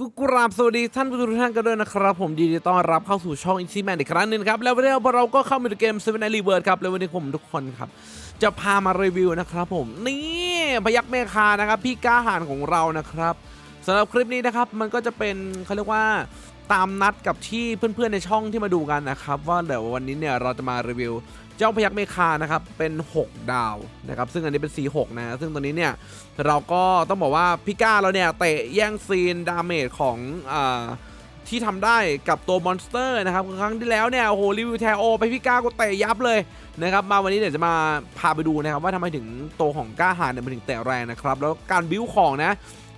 กุกราบสวัสดีท่านผู้ชมทุกท่านกันด้วยนะครับ ผมยินดีต้อนรับเข้าสู่ช่องอินซีแมนอีกครั้งหนึงครับ แล้ววันนี้เราก็เข้ามาในเกม Seven Nights Rebirth ครับ แล้ววันนี้ผมทุกคนครับ จะพามารีวิวนะครับผม นี่พยักเมคานะครับ พี่กล้าหาญของเรานะครับสำหรับคลิปนี้นะครับ มันก็จะเป็นเขาเรียกว่าตามนัดกับที่เพื่อนๆในช่องที่มาดูกันนะครับ ว่าเดี๋ยววันนี้เนี่ยเราจะมารีวิว เจ้าพยักเมคานะครับเป็น 6 ดาวนะครับซึ่งอันนี้เป็น C6 นะซึ่งตัวนี้เนี่ยเราก็ต้องบอกว่าพี่ก้าเราเนี่ยเตะแย่งซีนดาเมจของอที่ทำได้กับตัวมอนสเตอร์นะครับครั้งที่แล้วเนี่ยโอ้โหรีวิวแทโอไปพี่ก้าก็เตะยับเลยนะครับมาวันนี้เดี๋ยวจะมาพาไปดูนะครับว่าทำไมถึงตัวของก้าหานเนี่ยมันถึงเตะแรงนะครับแล้วการบิ้วของนะ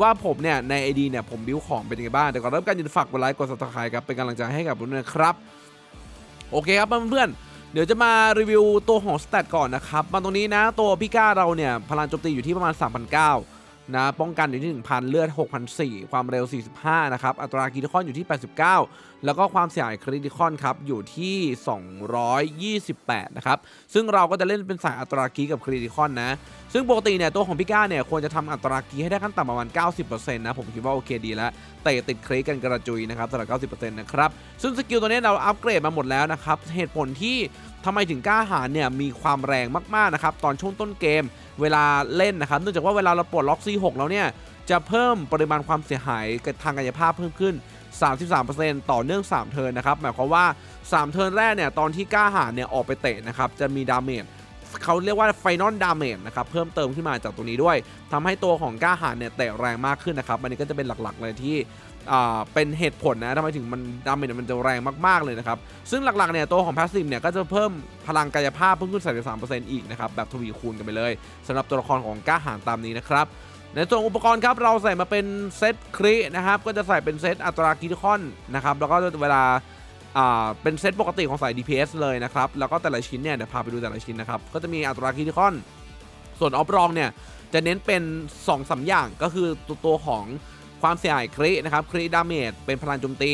ว่าผมเนี่ยใน ID เนี่ยผมบิ้วของเป็นยังไงบ้างแต่ก่อนเริ่มการยินฝากกดไลค์กด subscribe ครับเป็นกำลังใจให้กับทุกท่านนะครับ โอเคครับเพื่อนๆ เดี๋ยวจะมารีวิวตัวของสเตตก่อนนะครับมาตรงนี้นะตัวพิก้าเราเนี่ยพลังโจมตีอยู่ที่ประมาณ3,900 นะป้องกันอยู่ที่ 1,000 เลือด6,400ความเร็ว 45 นะครับ อัตราคริติคอนอยู่ที่ 89 แล้วก็ความเสียหายคริติคอนครับอยู่ที่ 228 นะครับ ซึ่งเราก็จะเล่นเป็นสายอัตราคีกับคริติคอนนะ ซึ่งปกติเนี่ยตัวของพิก้าเนี่ยควรจะทำอัตราคีให้ได้ขั้นต่ำประมาณ 90%นะผมคิดว่าโอเคดีแล้วเตะติดคลิกกันกระจุยนะครับสำหรับ 90%นะครับ ซึ่งสกิลตัวนี้เราอัปเกรดมาหมดแล้วนะครับเหตุผลที่ ทำไมถึงกล้าหาญเนี่ยมีความแรงมากๆนะครับตอนช่วงต้นเกมเวลาเล่นนะครับเนื่องจากว่าเวลาเราปลดล็อก C6 แล้วเนี่ยจะเพิ่มปริมาณความเสียหายทางกายภาพเพิ่มขึ้น 33%ต่อเนื่อง 3 เทิร์นนะครับหมายความว่า 3 เทิร์นแรกเนี่ยตอนที่กล้าหาญเนี่ยออกไปเตะนะครับจะมีดาเมจเขาเรียกว่าไฟนอลดาเมจนะครับเพิ่มเติมขึ้นมาจากตรงนี้ด้วยทำให้ตัวของกล้าหารเนี่ยเตะแรงมากขึ้นนะครับอันนี้ก็จะเป็นหลักๆเลยที่ เป็นเหตุผลนะทำไมถึงมันดาเมจมันจะแรงมากๆเลยนะครับ ซึ่งหลักๆเนี่ยตัวของพาสซีฟเนี่ยก็จะเพิ่มพลังกายภาพเพิ่มขึ้น 33%อีกนะครับ แบบทวีคูณกันไปเลยสำหรับตัวละครของก้าหารตามนี้นะครับในส่วนอุปกรณ์ครับเราใส่มาเป็นเซตครีนะครับก็จะใส่เป็นเซตอัตราคิทิคอนนะครับแล้วก็เวลาเป็นเซตปกติของสาย DPS เลยนะครับ แล้วก็แต่ละชิ้นเนี่ยเดี๋ยวพาไปดูแต่ละชิ้นนะครับ ก็จะมีอัตราคิทิคอน ส่วนออฟรองเนี่ยจะเน้นเป็น2อสอย่างก็คือตัวตัวของ ความเสียหายครินะครับคริดาเมจเป็นพลังโจมตี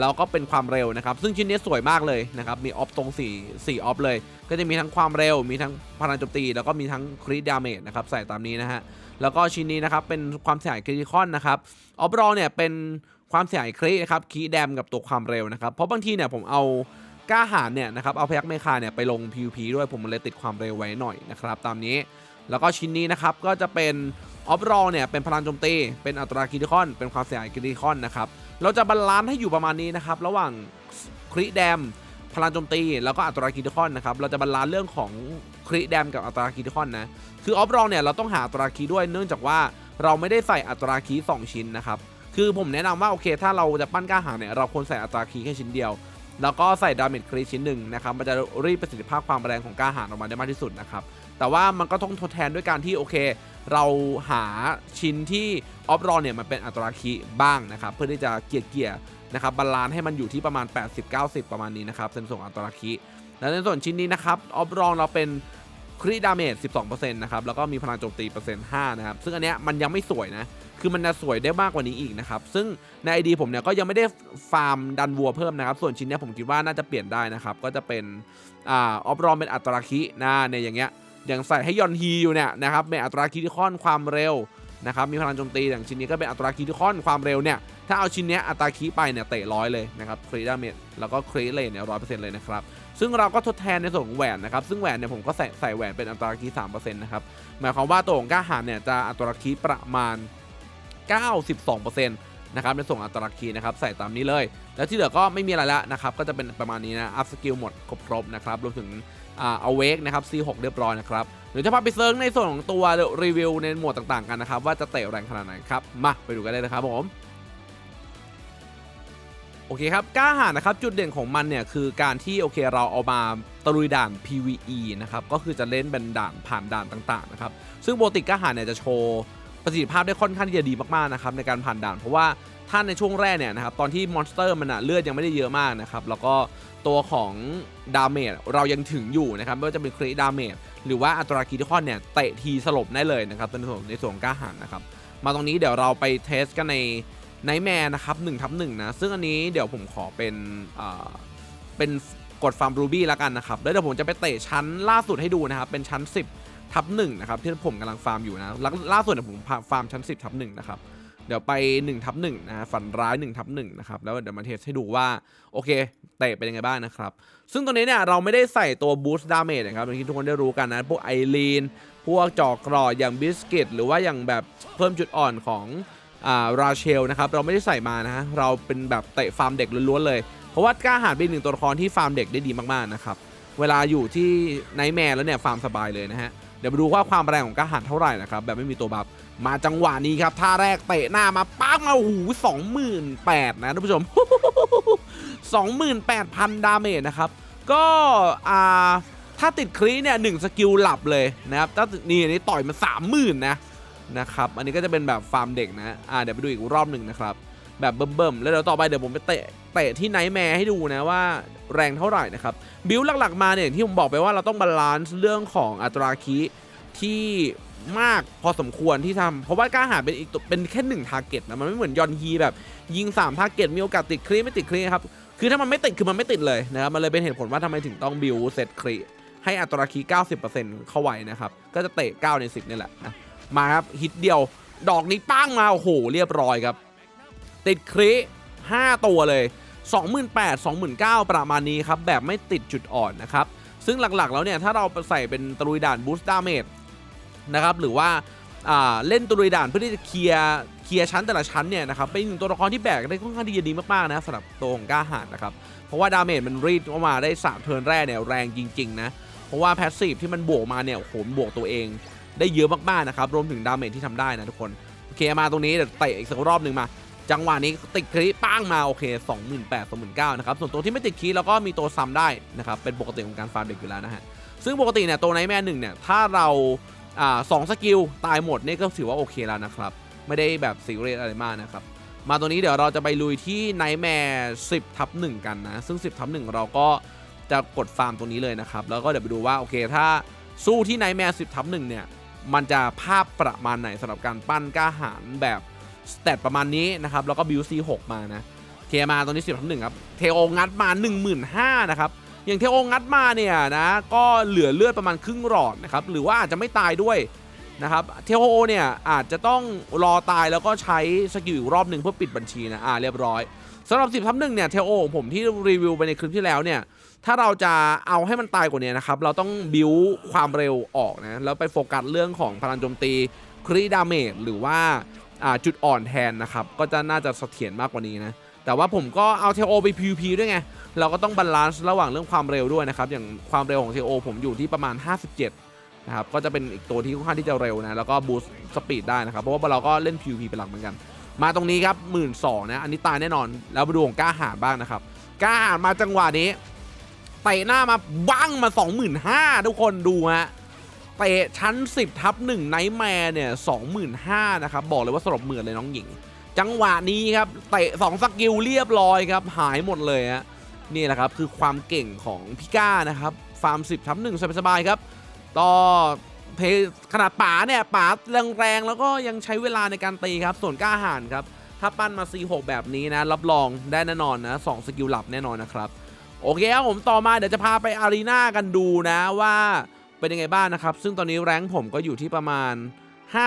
แล้วก็เป็นความเร็วนะครับ ซึ่งชิ้นนี้สวยมากเลยนะครับ มีออฟตรง4 4ออฟเลย ก็จะมีทั้งความเร็ว มีทั้งพลังโจมตี แล้วก็มีทั้งคริดาเมจนะครับ ใส่ตามนี้นะฮะ แล้วก็ชิ้นนี้นะครับ เป็นความเสียหายคริติคอนนะครับ ออฟรอเนี่ยเป็นความเสียหายครินะครับคีแดมกับตัวความเร็วนะครับ เพราะบางทีเนี่ยผมเอากล้าหารเนี่ยนะครับ เอาพยักเมคาเนี่ยไปลง PVP ด้วย ผมเลยติดความเร็วไว้หน่อยนะครับ ตามนี้ แล้วก็ชิ้นนี้นะครับ ก็จะเป็น ออฟรองเนี่ยเป็นพลังโจมตีเป็นอัตราคริติคอน เป็นความเสียหายคริติคอนนะครับเราจะบาลานซ์ให้อยู่ประมาณนี้นะครับระหว่างคริแดมพลังโจมตีแล้วก็อัตราคริติคอนนะครับเราจะบาลานซ์เรื่องของคริแดมกับอัตราคริติคอนนะคือออฟรองเนี่ยเราต้องหาอัตราคีด้วยเนื่องจากว่าเราไม่ได้ใส่อัตราคี2ชิ้นนะครับคือผมแนะนำว่าโอเค ถ้าเราจะปั้นกล้าหาเนี่ยเราควรใส่อัตราคีแค่ชิ้นเดียว แล้วก็ใส่ดาเมจครีชิ้นหนึ่งนะครับมันจะรีดประสิทธิภาพความแรงของกล้าหาญออกมาได้มากที่สุดนะครับแต่ว่ามันก็ต้องทดแทนด้วยการที่โอเค เราหาชิ้นที่ออฟรอเนี่ยมันเป็นอัตราคีบ้างนะครับเพื่อที่จะเกียร์เกียร์นะครับบาลานซ์ให้มันอยู่ที่ประมาณ 80-90 ประมาณนี้นะครับในส่วนของอัตราคีและในส่วนชิ้นนี้นะครับออฟรองเราเป็นคริดาเมจ 12%นะครับ แล้วก็มีพลังโจมตีเปอร์เซ็นต์5นะครับ ซึ่งอันเนี้ยมันยังไม่สวยนะ คือมันจะสวยได้มากกว่านี้อีกนะครับ ซึ่งใน ID ผมเนี่ยก็ยังไม่ได้ฟาร์มดันวัวเพิ่มนะครับ ส่วนชิ้นเนี้ยผมคิดว่าน่าจะเปลี่ยนได้นะครับ ก็จะเป็นอ่าออฟรอมเป็นอัตราคินะในอย่างเงี้ย อย่างใส่ให้ยอนฮีอยู่เนี่ยนะครับเป็นอัตราคิที่ค่อนความเร็วนะครับมีพลังโจมตีอย่างชิ้นนี้ก็เป็นอัตราคิที่ค่อนความเร็วเนี่ยถ้าเอาชิ้นเนี้ยอัตราคิไปเนี่ยเตะร้อยเลยนะครับคริดาเมจแล้วก็คริเลนเนี่ยร้อยเปอร์เซ็นต์เลยนะครับซึ่งเราก็ทดแทนในส่วนของแหวนนะครับซึ่งแหวนเนี่ยผมก็ใส่ใส่แหวนเป็นอัตราคีสามเปอร์เซ็นต์นะครับหมายความว่าตัวของก้าหารเนี่ยจะอัตราคีประมาณ 92% นะครับในส่งอัตราคีนะครับใส่ตามนี้เลย แล้วที่เหลือก็ไม่มีอะไรละนะครับก็จะเป็นประมาณนี้นะอัพสกิลหมดครบๆนะครับรวมถึงอ่าเอาเวกนะครับ C6 เรียบร้อยนะครับเดี๋ยวจะพาไปเซิร์งในส่วนของตัวรีวิวในหมวดต่างๆกันนะครับว่าจะเตะแรงขนาดไหนครับมาไปดูกันเลยนะครับผมโอเคครับกล้าหาญนะครับจุดเด่นของมันเนี่ยคือการที่โอเคเราเอามาตะลุยด่าน PVE นะครับก็คือจะเล่นเป็นด่านผ่านด่านต่างๆนะครับซึ่งโบติกกล้าหาญเนี่ยจะโชว์ประสิทธิภาพได้ค่อนข้างที่จะดีมากๆนะครับในการผ่านด่านเพราะว่า ถ้าในช่วงแรกเนี่ยนะครับตอนที่มอนสเตอร์มันอะเลือดยังไม่ได้เยอะมากนะครับแล้วก็ตัวของดาเมจเรายังถึงอยู่นะครับไม่ว่าจะเป็นคริดาเมจหรือว่าอัตราคิทิคอนเนี่ยเตะทีสลบได้เลยนะครับในส่วนในส่วนกล้าหาญนะครับมาตรงนี้เดี๋ยวเราไปเทสกันในไนแมนนะครับ1ทับ1นะ ซึ่งอันนี้เดี๋ยวผมขอเป็นเป็นกดฟาร์มรูบี้แล้วกันนะครับ แล้วเดี๋ยวผมจะไปเตะชั้นล่าสุดให้ดูนะครับ เป็นชั้น 10ทับ1นะครับที่ผมกำลังฟาร์มอยู่นะล่าล่าสุดเนี่ยผมฟาร์มชั้น 10ทับ1นะครับ เดี๋ยวไป1ทับหนึ่งนะฝันร้าย1ทับหนึ่งนะครับแล้วเดี๋ยวมาเทสให้ดูว่าโอเคเตะเป็นยังไงบ้างนะครับซึ่งตัวนี้เนี่ยเราไม่ได้ใส่ตัวบูสต์ดาเมจนะครับอย่างที่ทุกคนได้รู้กันนะ พวกไอรีนพวกจอกกรออย่างบิสกิตหรือว่าอย่างแบบเพิ่มจุดอ่อนของอ่าราเชลนะครับเราไม่ได้ใส่มานะฮะเราเป็นแบบเตะฟาร์มเด็กล้วนๆเลย เพราะว่ากล้าหาญเป็นหนึ่งตัวละครที่ฟาร์มเด็กได้ดีมากๆนะครับเวลาอยู่ที่ไนท์แมร์แล้วเนี่ยฟาร์มสบายเลยนะฮะ เดี๋ยวมาดูว่าความแรงของกล้าหาญเท่าไหร่นะครับแบบไม่มีตัวบัฟมาจังหวะนี้ครับท่าแรกเตะหน้ามาปังมาโอ้โหสองหมื่นแปดนะท่านผู้ชมสองหมื่นแปดพันดาเมจนะครับ ก็อ่าถ้าติดครีเนี่ยหนึ่งสกิลหลับเลยนะครับถ้านี่นี้ต่อยมาสามหมื่นนะนะครับ อันนี้ก็จะเป็นแบบฟาร์มเด็กนะอ่าเดี๋ยวไปดูอีกรอบหนึ่งนะครับ แบบเบิ่มๆ แล้วเดี๋ยวต่อไปเดี๋ยวผมไปเตะเตะที่ไนท์แมร์ให้ดูนะว่าแรงเท่าไหร่นะครับ บิลหลักๆมาเนี่ยที่ผมบอกไปว่าเราต้องบาลานซ์เรื่องของอัตราคีที่มากพอสมควรที่ทำเพราะว่ากล้าหาเป็นอีกเป็นแค่หนึ่งทาร์เก็ตนะมันไม่เหมือนยอนฮีแบบ ยิง3ทาร์เก็ตมีโอกาสติดครีไม่ติดครีครับคือถ้ามันไม่ติดคือมันไม่ติดเลยนะครับมันเลยเป็นเหตุผลว่าทำไมถึงต้องบิลเซตครีให้อัตราคี90%เข้าไว้นะครับก็จะเตะ9ใน10นี่แหละนะมาครับฮิตเดียวดอกนี้ปั้งมาโอ้โหเรียบร้อยครับ ติดครี5ตัวเลย 28,000 29,000 ประมาณนี้ครับ แบบไม่ติดจุดอ่อนนะครับ ซึ่งหลักๆ แล้วเนี่ย ถ้าเราใส่เป็นตรุยด่านบูสต์ดาเมจนะครับ หรือว่าาเล่นตรุยด่านเพื่อที่จะเคลียร์เคลียร์ชั้นแต่ละชั้นเนี่ยนะครับ เป็นหนึ่งตัวละครที่แบกได้ค่อนข้างที่จะดีมากๆนะสำหรับตัวของกล้าหาญนะครับ เพราะว่าดาเมจมันรีดออกมาได้ 3 เทิร์นแรกเนี่ยแรงจริงๆนะ เพราะว่าแพสซีฟที่มันบวกมาเนี่ยโอ้โหมบวกตัวเองได้เยอะมากๆนะครับ รวมถึงดาเมจที่ทำได้นะทุกคน โอเคมาตรงนี้เดี๋ยวเตะอีกสักรอบหนึ่งมา จังหวะนี้ติดคลีป้างมาโอเค 28,000 29,000นะครับส่วนตัวที่ไม่ติดคลีแล้วก็มีตัวซ้ำได้นะครับเป็นปกติของการฟาร์มเด็กอยู่แล้วนะฮะซึ่งปกติเนี่ยตัวไนท์แมนหนึ่งเนี่ยถ้าเราอ่าสองสกิลตายหมดนี่ก็ถือว่าโอเคแล้วนะครับไม่ได้แบบซีเรียสอะไรมากนะครับมาตัวนี้เดี๋ยวเราจะไปลุยที่ไนท์แมร์10ทับ1กันนะซึ่ง 10ทับ1เราก็จะกดฟาร์มตัวนี้เลยนะครับแล้วก็เดี๋ยวไปดูว่าโอเคถ้าสู้ที่ไนท์แมร์10ทับ1เนี่ยมันจะภาพประมาณไหนสำหรับการปั้นกล้าหาญแบบ สเตตประมาณนี้นะครับ แล้วก็บิวซี6มานะเทมาตรงนี้10ทับ1ครับ เทโองัดมา 15,000นะครับ อย่างเทโองัดมาเนี่ยนะก็เหลือเลือดประมาณครึ่งหลอดนะครับ หรือว่าอาจจะไม่ตายด้วยนะครับเทโอเนี่ยอาจจะต้องรอตายแล้วก็ใช้สกิลอีกรอบหนึ่งเพื่อปิดบัญชีนะอ่าเรียบร้อยสำหรับ 10ทับ1เนี่ยเทโอของผมที่รีวิวไปในคลิปที่แล้วเนี่ยถ้าเราจะเอาให้มันตายกว่านี้นะครับ เราต้องบิวความเร็วออกนะ แล้วไปโฟกัสเรื่องของพลังโจมตีครีดาเมจหรือว่า จุดอ่อนแทนนะครับ ก็จะน่าจะเสถียรมากกว่านี้นะ แต่ว่าผมก็เอาเทโอไป PVP ด้วยไง เราก็ต้องบาลานซ์ระหว่างเรื่องความเร็วด้วยนะครับ อย่างความเร็วของเทโอผมอยู่ที่ประมาณ 57 นะครับ ก็จะเป็นอีกตัวที่ค่อนข้างที่จะเร็วนะ แล้วก็บูสต์สปีดได้นะครับ เพราะว่าเราก็เล่น PVP เป็นหลักเหมือนกัน มาตรงนี้ครับหมื่นสองนะ อันนี้ตายแน่นอน แล้วมาดูของกล้าหาญบ้างนะครับ กล้าหาญมาจังหวะนี้เตะหน้ามาบังมา 25,000ทุกคนดูฮะ เตะชั้น 10ทับ1ไนท์แมร์เนี่ย25,000นะครับ บอกเลยว่าสลบเหมือนเลยน้องหญิง จังหวะนี้ครับ เตะ2สกิลเรียบร้อยครับ หายหมดเลยฮะนี่แหละครับ คือความเก่งของพิก้านะครับ ฟาร์ม 10ทับ1สบายๆครับ ต่อเพขนาดป๋าเนี่ยป๋าแรงๆ แล้วก็ยังใช้เวลาในการตีครับ ส่วนกล้าหาญครับ ถ้าปั้นมา C6 แบบนี้นะ รับรองได้แน่นอนนะสองสกิลหลับแน่นอนนะครับ โอเคครับผมต่อมาเดี๋ยวจะพาไปอารีนากันดูนะว่า เป็นยังไงบ้างนะครับ ซึ่งตอนนี้แรงผมก็อยู่ที่ประมาณ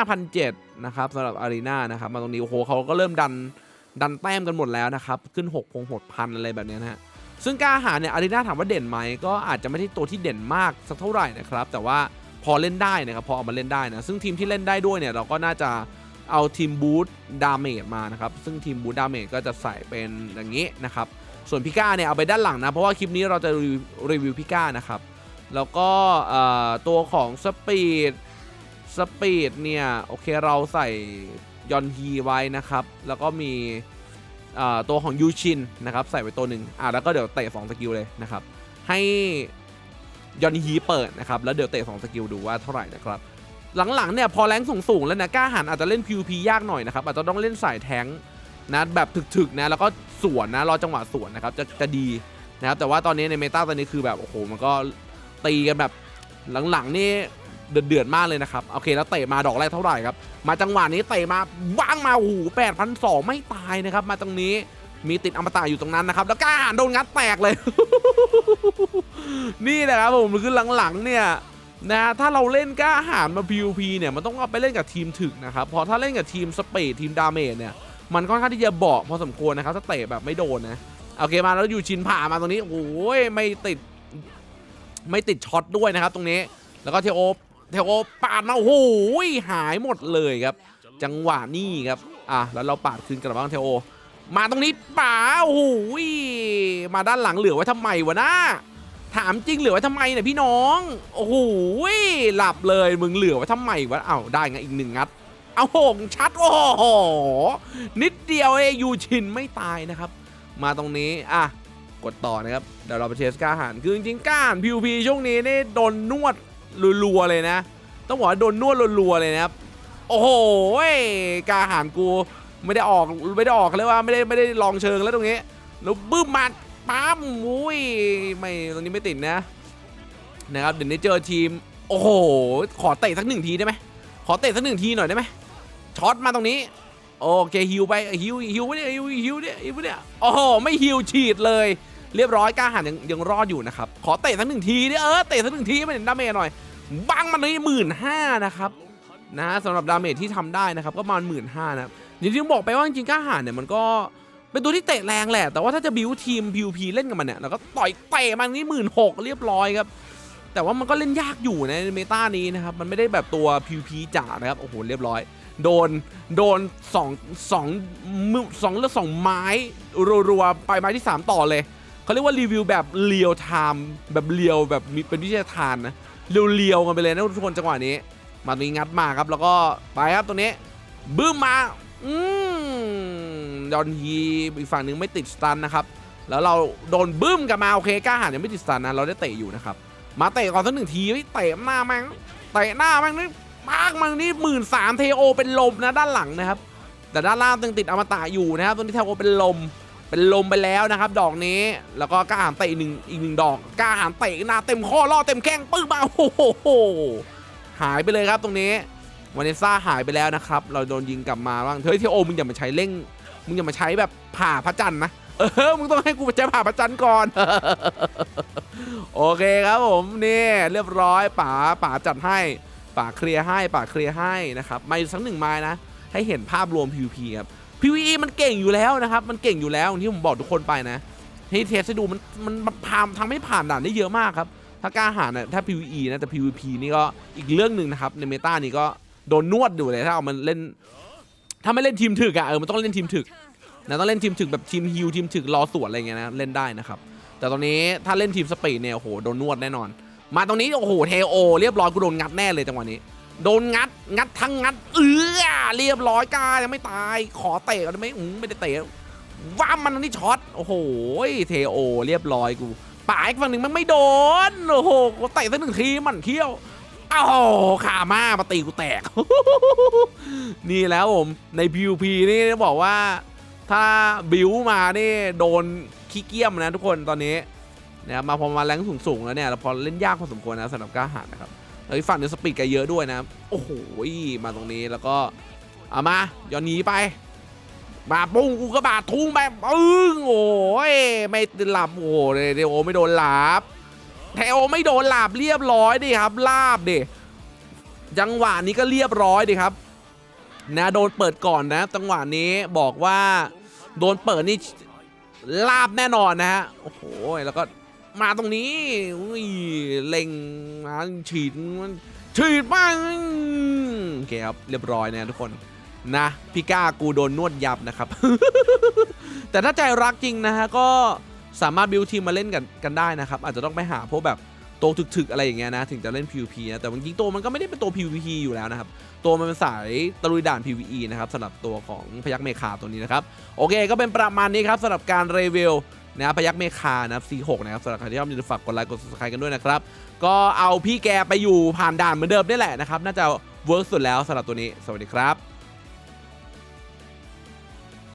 5,007นะครับสำหรับอารีนานะครับ มาตรงนี้โอ้โหเขาก็เริ่มดันดันแต้มกันหมดแล้วนะครับ ขึ้น 6 พงหดพันอะไรแบบนี้นะฮะซึ่งกล้าหาเนี่ยอารีนาถามว่าเด่นไหมก็อาจจะไม่ได้ตัวที่เด่นมากสักเท่าไหร่นะครับ แต่ว่าพอเล่นได้นะครับพอเอามาเล่นได้นะซึ่งทีมที่เล่นได้ด้วยเนี่ยเราก็น่าจะเอาทีมบูทดาเมจมานะครับซึ่งทีมบูทดาเมจก็จะใส่เป็นอย่างนี้นะครับส่วนพิก้าเนี่ยเอาไปด้านหลังนะเพราะว่าคลิปนี้เราจะรีวิวพิก้านะครับ แล้วก็ตัวของสปีดสปีดเนี่ยโอเคเราใส่ยอนฮีไว้นะครับ แล้วก็มีตัวของยูชินนะครับใส่ไว้ตัวหนึ่งอะแล้วก็เดี๋ยวเตะ2สกิลเลยนะครับ ให้ยอนฮีเปิดนะครับ แล้วเดี๋ยวเตะ2สกิลดูว่าเท่าไหร่นะครับ หลังๆเนี่ยพอแรงสูงสูงๆแล้วนะกล้าหันอาจจะเล่น PVP ยากหน่อยนะครับอาจจะต้องเล่นสายแทงนะแบบถึกๆนะแล้วก็สวนนะรอจังหวะสวนนะครับจะจะดีนะครับแต่ว่าตอนนี้ในเมตาตอนนี้คือแบบโอ้โหมันก็ ตีกันแบบหลังๆนี่เดือดๆมากเลยนะครับ โอเคแล้วเตะมาดอกแรกเท่าไหร่ครับ มาจังหวะนี้เตะมาบ้างมาโอ้โหแปดพันสองไม่ตายนะครับ มาตรงนี้มีติดอมตะอยู่ตรงนั้นนะครับ แล้วก้าโดนงัดแตกเลย นี่แหละครับผมคือหลังๆเนี่ยนะถ้าเราเล่นก้าหารมา PVP เนี่ยมันต้องเอาไปเล่นกับทีมถึกนะครับเพราะถ้าเล่นกับทีมสเปดทีมดาเมจเนี่ยมันค่อนข้างที่จะเบาะพอสมควรนะครับถ้าเตะแบบไม่โดนนะโอเคมาแล้วอยู่ชินผ่ามาตรงนี้โอ้ยไม่ติด ไม่ติดช็อตด้วยนะครับตรงนี้ แล้วก็เทโอเทโอปาดมาโอ้โหหายหมดเลยครับ จังหวะนี้ครับอะแล้วเราปาดคืนกลับบ้าเทโอ มาตรงนี้ป่าโอ้โหมาด้านหลังเหลือไว้ทำไมวะนะถามจริงเหลือไว้ทำไมเนี่ยพี่น้องโอ้โหหลับเลยมึงเหลือไว้ทำไมวะเอ้าได้ไงอีกหนึ่งงัดเอาหงชัดโอ้โหนิดเดียวเอยูชินไม่ตายนะครับ มาตรงนี้อะ กดต่อนะครับ เดี๋ยวเราไปเทสก้าหารคือจริงๆก้าหารพีวพีช่วงนี้นี่โดนนวดรัวๆเลยนะ ต้องบอกว่าโดนนวดรัวๆเลยนะครับ โอ้โหก้าหารกูไม่ได้ออกไม่ได้ออกเลยว่าไม่ได้ไม่ได้ลองเชิงแล้วตรงนี้แล้วบึ้มมาปั๊มอุ้ยไม่ตรงนี้ไม่ติดนะนะครับเดี๋ยวนี้เจอทีมโอ้โหขอเตะสักหนึ่งทีได้ไหมขอเตะสักหนึ่งทีหน่อยได้ไหมช็อตมาตรงนี้โอเคฮิวไปฮิวฮิวเนี่ยฮิวฮิวเนี่ยฮิวเนี่ยโอ้โหไม่ฮิวฉีดเลย เรียบร้อยกล้าหันยังยังรอดอยู่นะครับ ขอเตะสักหนึ่งทีเนี่ยเออเตะสักหนึ่งทีไม่เห็นดาเมจหน่อยบังมันเลยหมื่นห้านะครับนะสำหรับดาเมจที่ทำได้นะครับก็ประมาณหมื่นห้านะครับอย่างที่บอกไปว่าจริงๆกล้าหาญเนี่ยมันก็เป็นตัวที่เตะแรงแหละ แต่ว่าถ้าจะบิวทีม PVP เล่นกับมันเนี่ยเราก็ต่อยเตะมันนี่หมื่นหกเรียบร้อยครับแต่ว่ามันก็เล่นยากอยู่ในเมตานี้นะครับ มันไม่ได้แบบตัว PVP จ๋านะครับ โอ้โห เรียบร้อย โดน โดนสองสองมือสองเลือสองไม้รัวๆไปไม้ที่ 3 ต่อเลย เขาเรียกว่ารีวิวแบบเรียลไทม์แบบเรียวแบบเป็นวิทยาทานนะเรียวๆกันไปเลยนะทุกคนจังหวะนี้ มาตรงนี้งัดมาครับแล้วก็ไปครับตรงนี้บึ้มมาอืมดอนฮีอีกฝั่งหนึ่งไม่ติดสตันนะครับแล้วเราโดนบึ้มกับมาโอเคกล้าหาญยังไม่ติดสตันนะเราได้เตะอยู่นะครับมาเตะก่อนสักหนึ่งทีเฮ้ยเตะหน้าแม่งเตะหน้าแม่งนี่ปากมันนี่หมื่นสามเทโอเป็นลมนะด้านหลังนะครับแต่ด้านล่างตึงติดอมตะอยู่นะครับตรงนี้เทโอเป็นลม เป็นลมไปแล้วนะครับ ดอกนี้แล้วก็กล้าหาญเตะอีกหนึ่งอีกหนึ่งดอกกล้าหาญเตะหน้าเต็มข้อล่อเต็มแข้งปึ๊บมาโอ้โหหายไปเลยครับตรงนี้วาเนซ่าหายไปแล้วนะครับ เราโดนยิงกลับมาบ้างเฮ้ยเทโอมึงอย่ามาใช้เร่ง มึงอย่ามาใช้แบบผ่าพระจันทร์นะเออ มึงต้องให้กูไปใช้ผ่าพระจันทร์ก่อน โอเคครับผมนี่เรียบร้อยป๋าป๋าจัดให้ป๋าเคลียร์ให้ป๋าเคลียร์ให้นะครับมาสักหนึ่งไม้นะ ให้เห็นภาพรวม PVP ครับ PVE มันเก่งอยู่แล้วนะครับ มันเก่งอยู่แล้วอย่างที่ผมบอกทุกคนไปนะให้เทสให้ดูมันมันมันพามทำให้ผ่านด่านได้เยอะมากครับ ถ้ากล้าหาญนะถ้า PVE นะแต่ PVP นี่ก็อีกเรื่องหนึ่งนะครับในเมตานี่ก็โดนนวดอยู่เลยถ้าเอามันเล่น ถ้าไม่เล่นทีมถึกอะเออมันต้องเล่นทีมถึกนะต้องเล่นทีมถึกแบบทีมฮิวทีมถึกรอสวนอะไรเงี้ยนะเล่นได้นะครับ แต่ตอนนี้ถ้าเล่นทีมสปีดเนี่ยโอ้โหโดนนวดแน่นอน มาตรงนี้โอ้โหเทโอ เรียบร้อยกูโดนงัดแน่เลยจังหวะนี้ โดนงัด งัดทั้งงัด เออเรียบร้อยกายังไม่ตาย ขอเตะกันได้ไหมอืมไม่ได้เตะว่ามันนี้ช็อต โอ้โห เทโอ เรียบร้อยกูป่าอีกฝั่งหนึ่งมันไม่โดน โอ้โห กูเตะสักหนึ่งทีมันเขี้ยวอ้าวขามามาตีกูแตก นี่แล้วผม ใน PVP นี่ต้องบอกว่า ถ้าบิวมานี่โดนขี้เกียมนะทุกคนตอนนี้นะครับมาพอมาแรงสูงๆแล้วเนี่ยพอเล่นยากพอสมควรนะสำหรับกล้าหาญนะครับ แล้วฝั่งหนึงสปีดแกเยอะด้วยนะ โอ้โห มาตรงนี้แล้วก็เอามาย้อนหนีไป มาปุ้งกูก็บาดทุ่งไปปึ้งโอ้ยไม่หลับโอ้โหเดโอไม่โดนหลับเทโอไม่โดนหลับเรียบร้อยดิครับลาบดิจังหวะนี้ก็เรียบร้อยดิครับนะโดนเปิดก่อนนะจังหวะนี้บอกว่า โดนเปิดนี่ลาบแน่นอนนะฮะโอ้โหแล้วก็ มาตรงนี้อุ้ยเล็งมาฉีดมันฉีดบ้างโอเคครับเรียบร้อยนะทุกคนนะพี่ก้ากูโดนนวดยับนะครับ แต่ถ้าใจรักจริงนะฮะก็สามารถบิวทีมมาเล่นกันกันได้นะครับ อาจจะต้องไปหาพวกแบบโตถึกๆอะไรอย่างเงี้ยนะ ถึงจะเล่น PVP นะ แต่จริงๆตัวมันก็ไม่ได้เป็นตัว PVP อยู่แล้วนะครับ ตัวมันเป็นสายตะลุยด่าน PVE นะครับสำหรับตัวของพยักเมคาตัวนี้นะครับ โอเคก็เป็นประมาณนี้ครับสำหรับการรีวิว นะครับพยักเมคานะครับ C6 นะครับสำหรับใครที่ชอบอย่าลืมฝากกดไลค์กด subscribe กันด้วยนะครับ ก็เอาพี่แกไปอยู่ผ่านด่านเหมือนเดิมนี่แหละนะครับ น่าจะเวิร์กสุดแล้วสำหรับตัวนี้ สวัสดีครับ